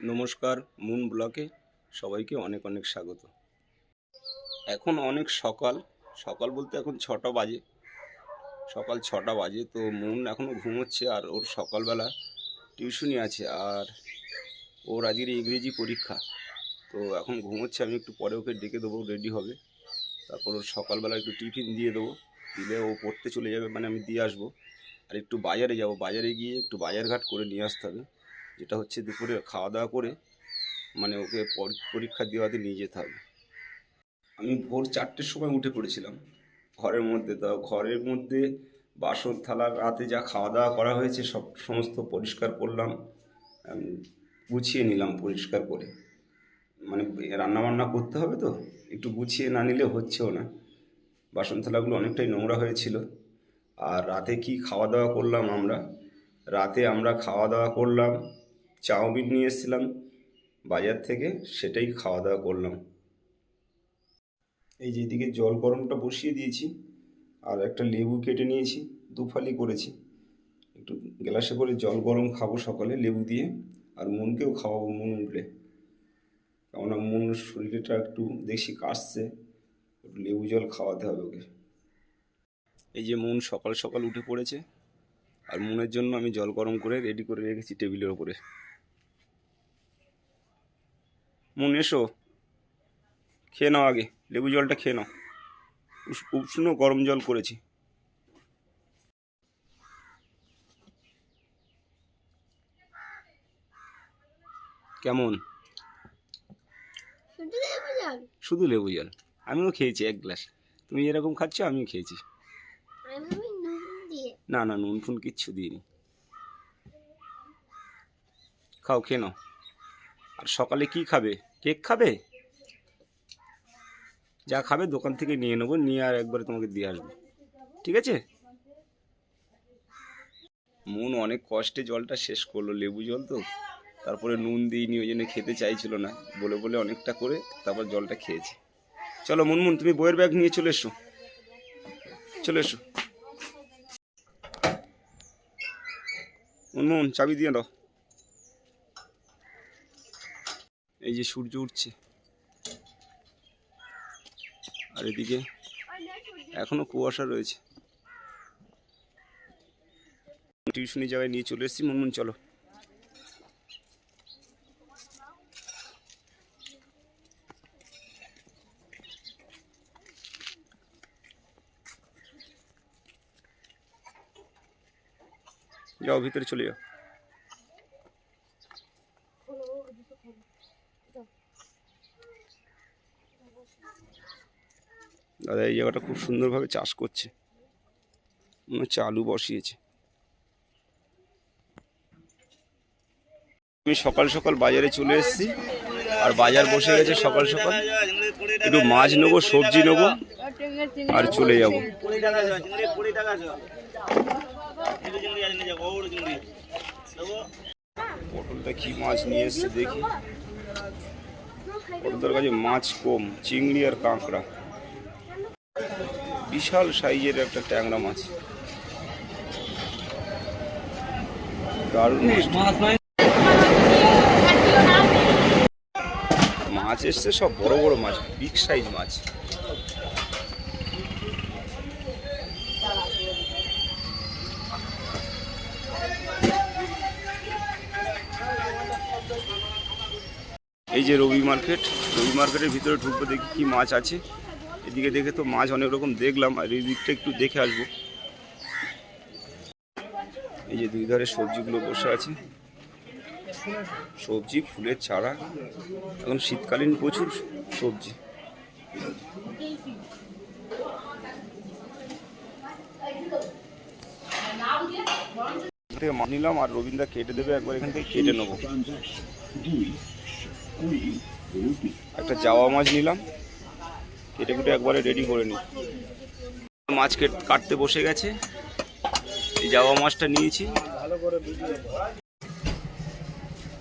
নমস্কার, মুন ব্লকে সবাইকে অনেক অনেক স্বাগত। এখন অনেক সকাল সকাল বলতে এখন ছটা বাজে। সকাল ছটা বাজে তো মুন এখনও ঘুমোচ্ছে আর ওর সকালবেলা টিউশনি আছে আর ওর আজকের ইংরেজি পরীক্ষা। তো এখন ঘুমোচ্ছে, আমি একটু পরে ওকে ডেকে দেবো, রেডি হবে। তারপর ওর সকালবেলা একটু টিফিন দিয়ে দেবো। দিলে ও পড়তে চলে যাবে মানে আমি দিয়ে আসব। আর একটু বাজারে যাব। বাজারে গিয়ে একটু বাজারঘাট করে নিয়ে আসতে হবে। যেটা হচ্ছে দুপুরে খাওয়া দাওয়া করে মানে ওকে পর- পরীক্ষা দেওয়াতে নিয়ে যেতে হবে। আমি ভোর চারটের সময় উঠে পড়েছিলাম ঘরের মধ্যে। তো ঘরের মধ্যে বাসন, থালা, রাতে যা খাওয়া দাওয়া করা হয়েছে সব, সমস্ত পরিষ্কার করলাম গুছিয়ে নিলাম পরিষ্কার করে। মানে রান্না বান্না করতে হবে তো, একটু গুছিয়ে না নিলে হচ্ছেও না। বাসন, থালাগুলো অনেকটাই নোংরা হয়েছিল। আর রাতে কি খাওয়া দাওয়া করলাম আমরা? রাতে আমরা খাওয়া দাওয়া করলাম চাউমিন নিয়ে এসেছিলাম, বাজার থেকে সেটাই খাওয়া দাওয়া করলাম। এই যে এদিকে জল গরমটা বসিয়ে দিয়েছি, আর একটা লেবু কেটে নিয়েছি, দুফালি করেছি। একটু গ্লাসে করে জল গরম খাব সকালে লেবু দিয়ে, আর মনকেও খাওয়াবো মন উঠলে। কেননা মন শরীরটা একটু দেখছি কাশছে, একটু লেবু জল খাওয়াতে হবে ওকে। এই যে মন সকাল সকাল উঠে পড়েছে, আর মনের জন্য আমি জল গরম করে রেডি করে রেখেছি টেবিলের ওপরে। মন এসো। খেয়ে নাও আগে লেবু জলটা খেয়ে নাও। উষ্ণ গরম জল করেছি। কেমন? শুধু লেবু জল। আমিও খেয়েছি এক গ্লাস। তুমি যেরকম খাচ্ছ আমিও খেয়েছি। না না নুন ফুন কিচ্ছু দিইনি। খাও খেয়ে নাও। আর সকালে কি খাবে? কেক খাবে? যা খাবে দোকান থেকে নিয়ে নেব, নিয়ে আর একবারে তোমাকে দিয়ে আসব। ঠিক আছে? মন অনেক কষ্টে জলটা শেষ করল, লেবু জল তো। তারপরে নুন দিইনি, ওই জন্য খেতে চাইছিল না। বলে বলে অনেকটা করে তারপর জলটা খেয়েছে। চলো মুনমুন, তুমি বইয়ের ব্যাগ নিয়ে চলে এসো। চলে এসো। মুনমুন, চাবি দিয়ে দাও। এই যে সূর্য উঠছে। আর এদিকে এখনও কুয়াশা রয়েছে। টিউশনি জায়গায় নিয়ে চলে এসেছি। মুনমুন, চলো। যাও, ভিতরে চলে যাও। দাদা, এই জায়গাটা খুব সুন্দরভাবে চাষ করছে। মনে হচ্ছে আলু বসিয়েছে। আমি সকাল সকাল বাজারে চলে এসেছি, আর বাজার বসে গেছে সকাল সকাল। একটু মাছ নেব, সবজি নেব, আর চলে যাব। পটলটা কি মাছ নিয়ে এসছে দেখি। পটলটার কাছে মাছ কম, চিংড়ি আর কাঁকড়া। বিশাল সাইজের একটা ট্যাংরা মাছ। মাছ এসছে, সব বড় বড় মাছ বিগ সাইজ মাছ। এই যে রবি মার্কেট, রবি মার্কেটের ভিতরে ঢুকবো দেখি কি মাছ আছে। এদিকে দেখে তো মাছ অনেক রকম দেখলাম, আর এই দিকটা একটু দেখে আসব। এই যে দুই ধারে সবজিগুলো বসে আছে। সবজি, ফুলের চারা, এখন শীতকালীন প্রচুর সবজি। নিলাম, আর রবীন্দ্র কেটে দেবে, একবার এখান থেকে কেটে নেব। একটা জাওয়া মাছ নিলাম। কেটে কুটে একবারে রেডি করে নিই। মাছ কেট- কাটতে বসে গেছে। এই জাওয়া মাছটা নিয়েছি।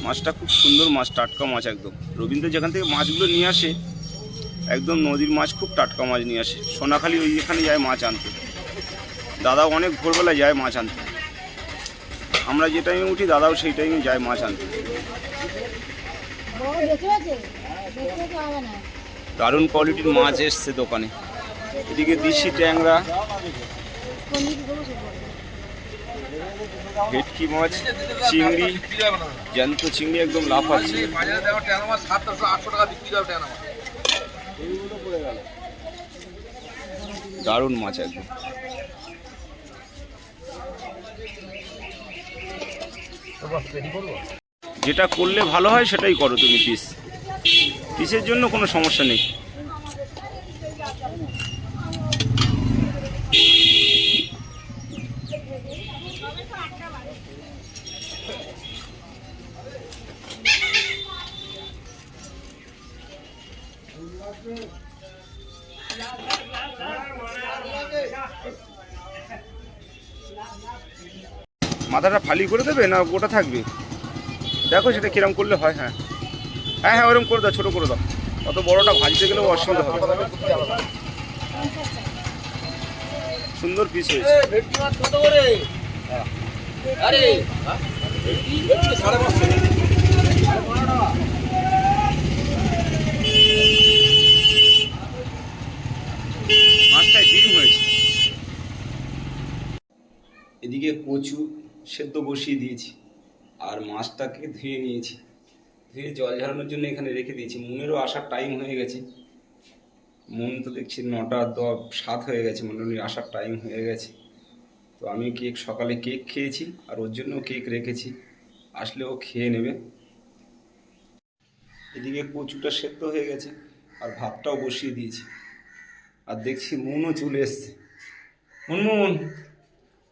মাছটা খুব সুন্দর মাছ, টাটকা মাছ একদম। রবীন্দ্র যেখান থেকে মাছগুলো নিয়ে আসে, একদম নদীর মাছ, খুব টাটকা মাছ নিয়ে আসে। সোনাখালি ওই এখানে যায় মাছ আনতে। দাদা অনেক ভোরবেলা যায় মাছ আনতে। আমরা যে টাইমে উঠি, দাদাও সেই টাইমে যায় মাছ আনতে। দারুণ কোয়ালিটির মাছ এসছে দোকানে। এদিকে দিশি ট্যাংরা। ভেটকি মাছ, চিংড়ি, জ্যান্ত চিংড়ি একদম লাফাচ্ছে। দারুণ মাছ একদম। যেটা করলে ভালো হয় সেটাই করো তুমি পিস পিসের জন্য কোনো সমস্যা নেই? মাথাটা ফালি করে দেবে না গোটা থাকবে? দেখো সেটা কিরম করলে হয় হ্যাঁ। হ্যাঁ হ্যাঁ ওরকম করে দাও ছোটো করে দাও। অত বড়টা ভাজতে গেলেও অসুবিধা হবে। সুন্দর পিস হয়েছে। মাছটায় ডিম হয়েছে। এদিকে কচু সেদ্ধ বসিয়ে দিয়েছি আর মাছটাকে ধুয়ে নিয়েছি। ধুয়ে জল ঝরানোর জন্য এখানে রেখে দিয়েছি। মুনেরও আসার টাইম হয়ে গেছে। মন তো দেখছি নটা দশ সাত হয়ে গেছে মনে হয় আসার টাইম হয়ে গেছে। তো আমি কেক সকালে কেক খেয়েছি আর ওর জন্য কেক রেখেছি। আসলে ও খেয়ে নেবে। এদিকে কচুটা সেদ্ধ হয়ে গেছে আর ভাতটাও বসিয়ে দিয়েছি। আর দেখছি মনও চলে এসছে। মুনমুন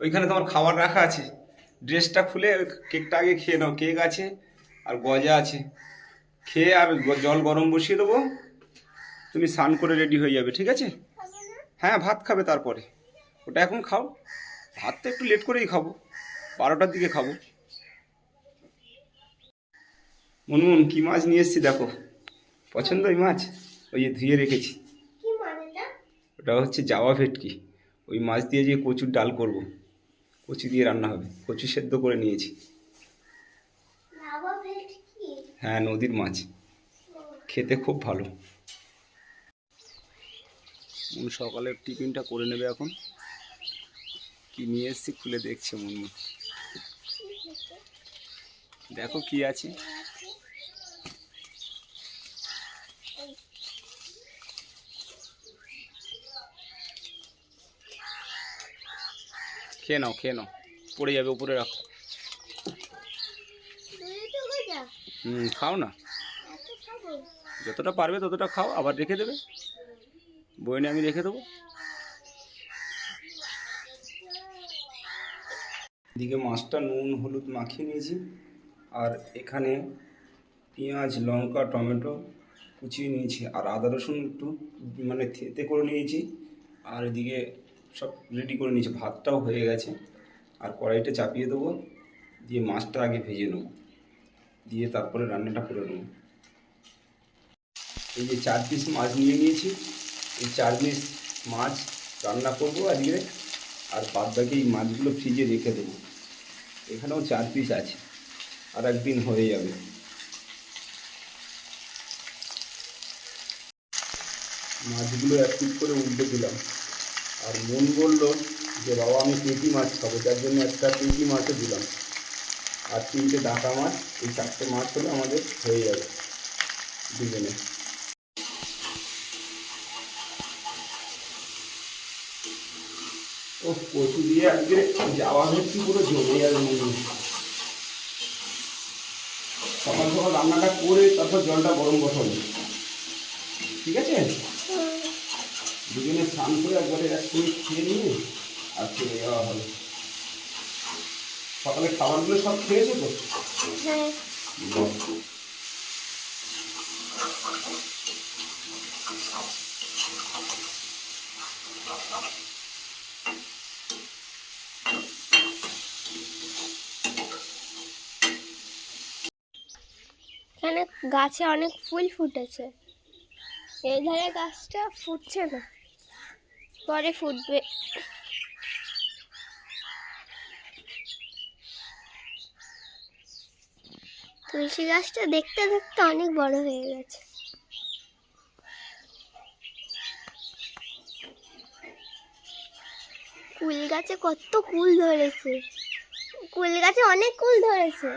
ওইখানে তোমার খাবার রাখা আছে। ড্রেসটা খুলে কেকটা আগে খেয়ে নাও। কেক আছে আর গজা আছে। খেয়ে আর জল গরম বসিয়ে দেবো। তুমি স্নান করে রেডি হয়ে যাবে ঠিক আছে? হ্যাঁ ভাত খাবে তারপরে। ওটা এখন খাও। ভাত তো একটু লেট করেই খাব। বারোটার দিকে খাব। মুনমুন কি মাছ নিয়ে এসছি দেখো। পছন্দ ওই মাছ? ওই যে ধুয়ে রেখেছি। ওটা হচ্ছে জাওয়া ভেটকি। ওই মাছ দিয়ে যে কচুর ডাল করব। কচু দিয়ে রান্না হবে। কচু সেদ্ধ করে নিয়েছি। হ্যাঁ নদীর মাছ। খেতে খুব ভালো। মন সকালে টিফিনটা করে নেবে এখন। কি নিয়ে এসছি খুলে দেখছে মন দেখো কি আছে। খেয়ে নাও খেয়ে নাও। পড়ে যাবে, উপরে রাখো দুই তো গজা হুম, খাও না। যতটা পারবে ততটা খাও, আবার রেখে দেবে। বইনে আমি রেখে দেবো। এদিকে মাছটা নুন, হলুদ মাখিয়ে নিয়েছি। আর এখানে পেঁয়াজ, লঙ্কা, টমেটো কুচিয়ে নিয়েছি। আর আদা, রসুন একটু মানে থেতে করে নিয়েছি। আর এদিকে সব রেডি করে নিয়েছি। ভাতটাও হয়ে গেছে। আর কড়াইটা চাপিয়ে দেবো। দিয়ে মাছটা আগে ভেজে নেব। দিয়ে তারপরে রান্নাটা করে নেব। এই যে চার পিস মাছ নিয়ে নিয়েছি, এই চার পিস মাছ রান্না করব আজকে, আর বাদ বাকি এই মাছগুলো ফ্রিজে রেখে দেবো। এখানেও চার পিস আছে, আর একদিন হয়ে যাবে। মাছগুলো এক পিস করে উল্টে দিলাম। আর মন বলল যে, বাবা, আমি পেটি মাছ খাব, যার জন্য একটা পেটি মাছও দিলাম। আর তিনটে ডাটা মাছ এই চারটে মাছ হলে আমাদের হয়ে যাবে দুজনে। ও কচু দিয়ে আজকে যাওয়া ভেটকি পুরো জমে যাবে মনে সকাল সকাল রান্নাটা করে তারপর জলটা গরম বসাবো ঠিক আছে? দুজনে স্নান করে একবারে এক খেয়ে নিয়ে আর চলে যাওয়া হবে। সকালে খাবারগুলো সব খেয়েছো তো হ্যাঁ। এখানে গাছে অনেক ফুল ফুটেছে। এই ধারে গাছটা ফুটছে না। পরে ফুটবে। তুলসী গাছটা দেখতে দেখতে অনেক বড় হয়ে গেছে। কুল গাছে কত কুল ধরেছে। কুল গাছে অনেক কুল ধরেছে।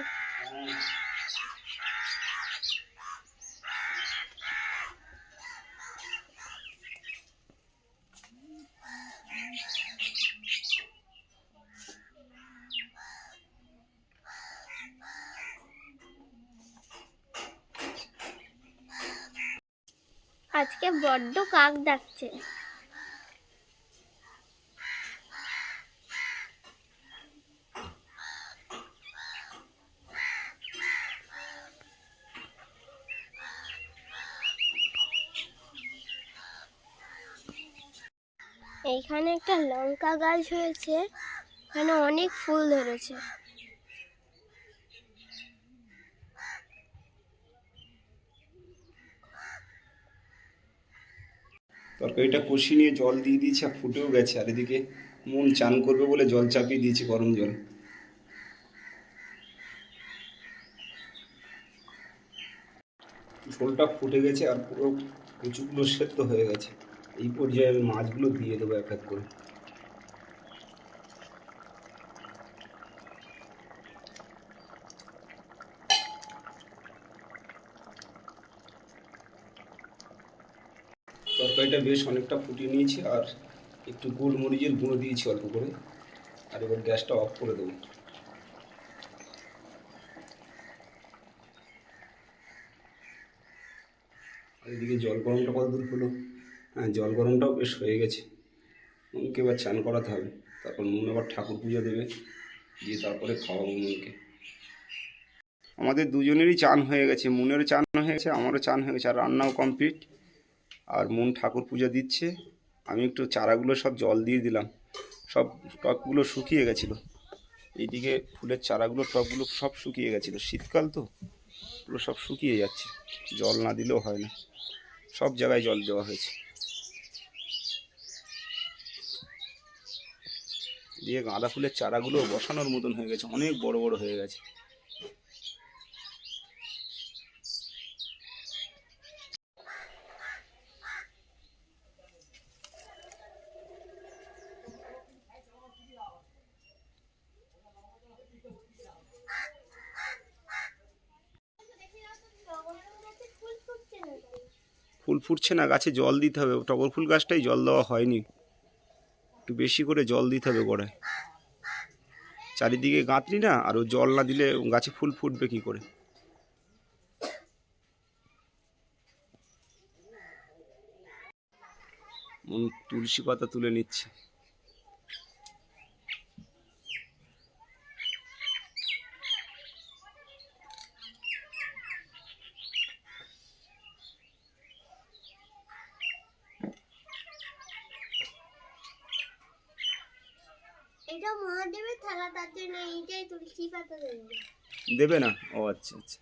আজকে বড্ড কাক ডাকছে। এইখানে একটা লঙ্কা গাছ হয়েছে এখানে অনেক ফুল ধরেছে। তরকারিটা কষি নিয়ে জল দিয়ে দিয়েছি আর ফুটেও গেছে। আর এদিকে মন চান করবে বলে জল চাপিয়ে দিয়েছি গরম জল। ঝোলটা ফুটে গেছে আর পুরো কচুগুলো সেদ্ধ হয়ে গেছে। এই পর্যায়ে আমি মাছগুলো দিয়ে দেবো এক এক করে। তরকারিটা বেশ অনেকটা ফুটিয়ে নিয়েছি আর একটু গোলমরিচের গুঁড়ো দিয়েছি অল্প করে। আর এবার গ্যাসটা অফ করে দেবো। এদিকে জল গরমটা কত দূর হলো? হ্যাঁ জল গরমটাও বেশ হয়ে গেছে। মনকে এবার চান করাতে হবে। তারপর মন আবার ঠাকুর পুজো দেবে, দিয়ে তারপরে খাওয়াবো মনকে। আমাদের দুজনেরই চান হয়ে গেছে, মনেরও চান হয়ে গেছে, আমারও চান হয়ে গেছে, আর রান্নাও কমপ্লিট। আর মন ঠাকুর পূজা দিচ্ছে। আমি একটু চারাগুলো সব জল দিয়ে দিলাম। সব টবগুলো শুকিয়ে গেছিল। এইদিকে ফুলের চারাগুলো টবগুলো সব শুকিয়ে গেছিল। শীতকাল তো, পুরো সব শুকিয়ে যাচ্ছে। জল না দিলেও হয় না। সব জায়গায় জল দেওয়া হয়েছে। দিয়ে গাঁদা ফুলের চারাগুলো বসানোর মতন হয়ে গেছে। অনেক বড় বড় হয়ে গেছে। ফুটছে না, গাছে জল দিতে হবে। টগর ফুল গাছটাই জল দেওয়া হয়নি। একটু বেশি করে জল দিতে হবে গোড়ায়। চারিদিকে গাঁতনি না, আর জল না দিলে গাছে ফুল ফুটবে কি করে? তুলসী পাতা তুলে নিচ্ছে এটা মহাদেবের থালা তার জন্য এইটাই তুলসী পাতা দেবে না? ও আচ্ছা আচ্ছা।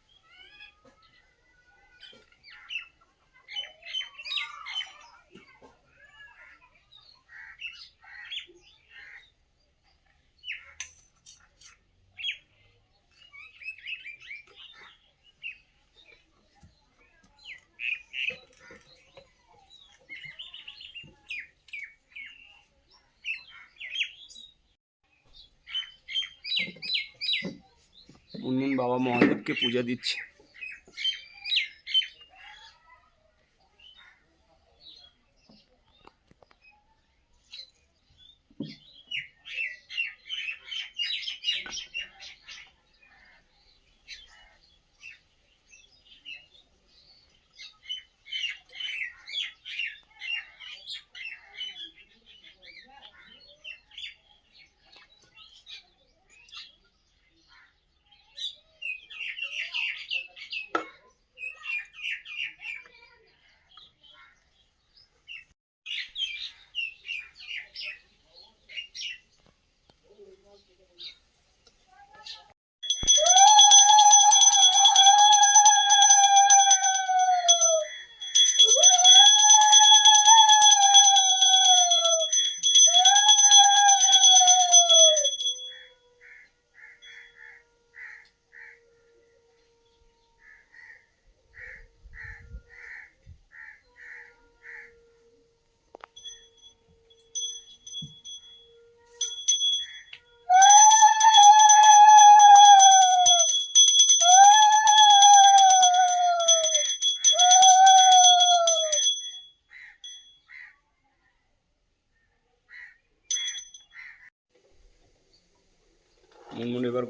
মুনমুন বাবা মহাদেবকে পূজা দিচ্ছে।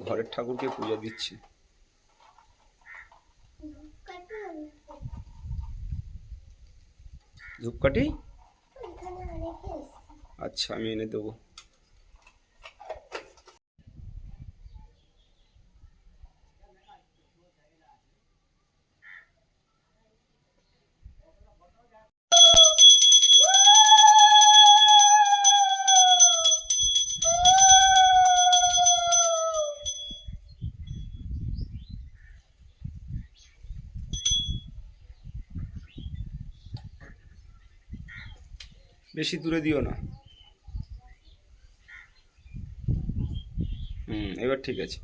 ঘরের ঠাকুরকে পূজা দিচ্ছি। ধূপকাঠি। আচ্ছা আমি এনে দেবো। বেশি দূরে দিও না। হুম, এবার ঠিক আছে।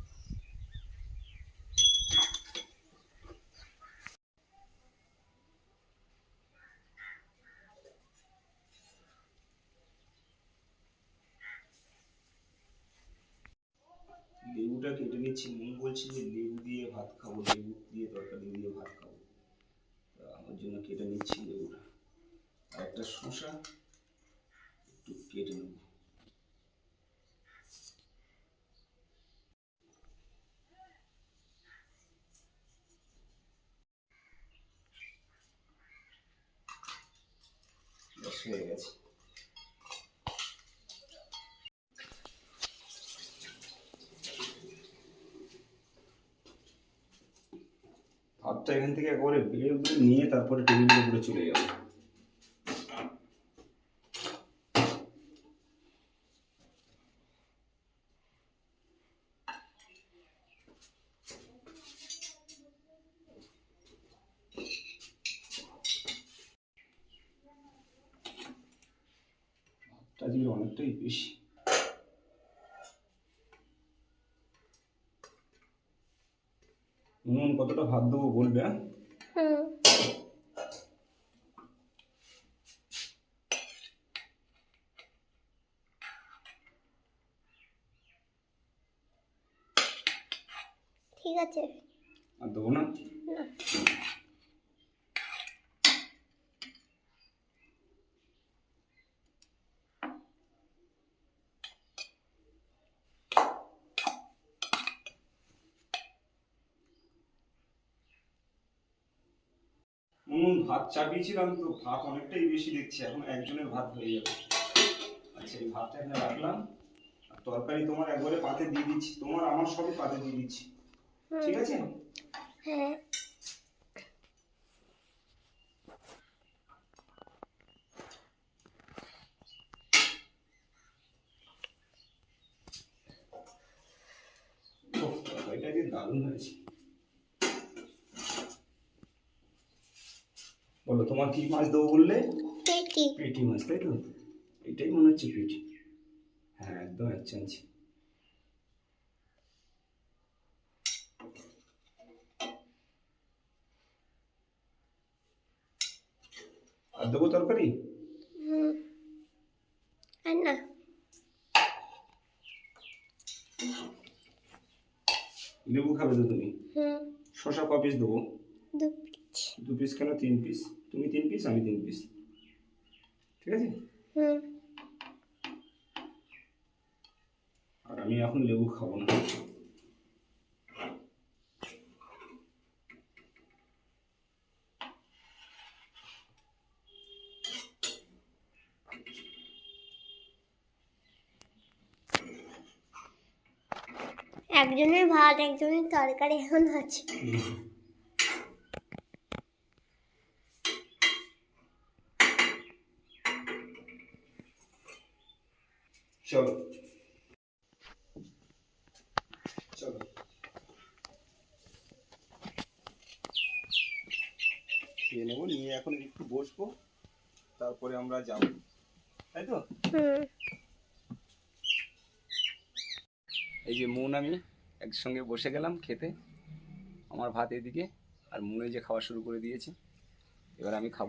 লেবুটা কেটে নিচ্ছি। মন বলছি যে লেবু দিয়ে ভাত খাব, লেবু দিয়ে তরকারি দিয়ে ভাত খাব। আমার জন্য কেটে নিচ্ছি লেবুটা। একটা একটু কেটে ভাতটা এখান থেকে একবারে উঠে নিয়ে তারপরে টেবিলের উপরে চলে যাবে ভাতটা আজকে অনেকটাই বেশি নুন কতটা ভাত দেবো বলবে হ্যাঁ? ঠিক আছে। আর দেবো না? না নুন ভাত চাপিয়েছিলাম তো ভাত অনেকটাই বেশি দেখছি এখন একজনের ভাত হয়ে যাবে। আচ্ছা এই ভাতটা এখানে রাখলাম। তরকারি তোমার একবারে পাতে দিয়ে দিচ্ছি। তোমার আমার সবই পাতে দিয়ে দিচ্ছি। ঠিক আছে? হ্যাঁ। ওহ, তরকারিটা যে দারুণ হয়েছে। বলো তোমার কি মাছ দেবো বললে? পেটি। মাছ তাই তো? এটাই মনে হচ্ছে পেটি। হ্যাঁ একদম এক চামচি আর দেবো তরকারি? আর না। লেবু খাবে তো তুমি? শশা ক পিস দেবো? দু দু পিস কেন তিন পিস তুমি তিন পিস আমি তিন পিস ঠিক আছে? আর আমি এখন লেবু খাব না। একজনের ভাত একজনের তরকারি এখন আছে চলো। চলো। খেয়ে নেব নিয়ে এখন একটু বসবো তারপরে আমরা যাব। তাই তো? এই যে মুন আমি একসঙ্গে বসে গেলাম খেতে আমার ভাত এদিকে আর মুনে যে খাওয়া শুরু করে দিয়েছে এবার আমি খাব।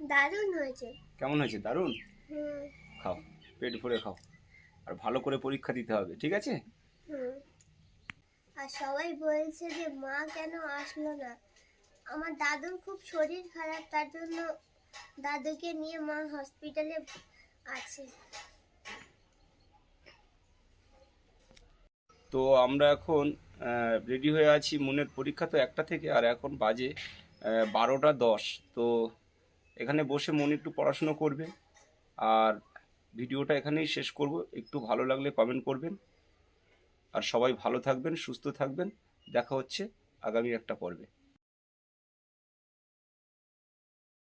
দারুণ হয়েছে। কেমন হয়েছে? দারুণ? খাও। পেট ভরে খাও। আর ভালো করে পরীক্ষা দিতে হবে ঠিক আছে? আর সবাই বলছে যে মা কেন আসলো না? আমার দাদুর খুব শরীর খারাপ তার জন্য দাদুকে নিয়ে মা হসপিটালে আছে। তো আমরা এখন রেডি হয়ে আছি মনের পরীক্ষা তো একটা থেকে আর এখন বাজে বারোটা দশ। তো এখানে বসে মন একটু পড়াশুনো করবে। আর ভিডিওটা এখানেই শেষ করব। একটু ভালো লাগলে কমেন্ট করবেন। আর সবাই ভালো থাকবেন, সুস্থ থাকবেন। দেখা হচ্ছে আগামী একটা পর্বে।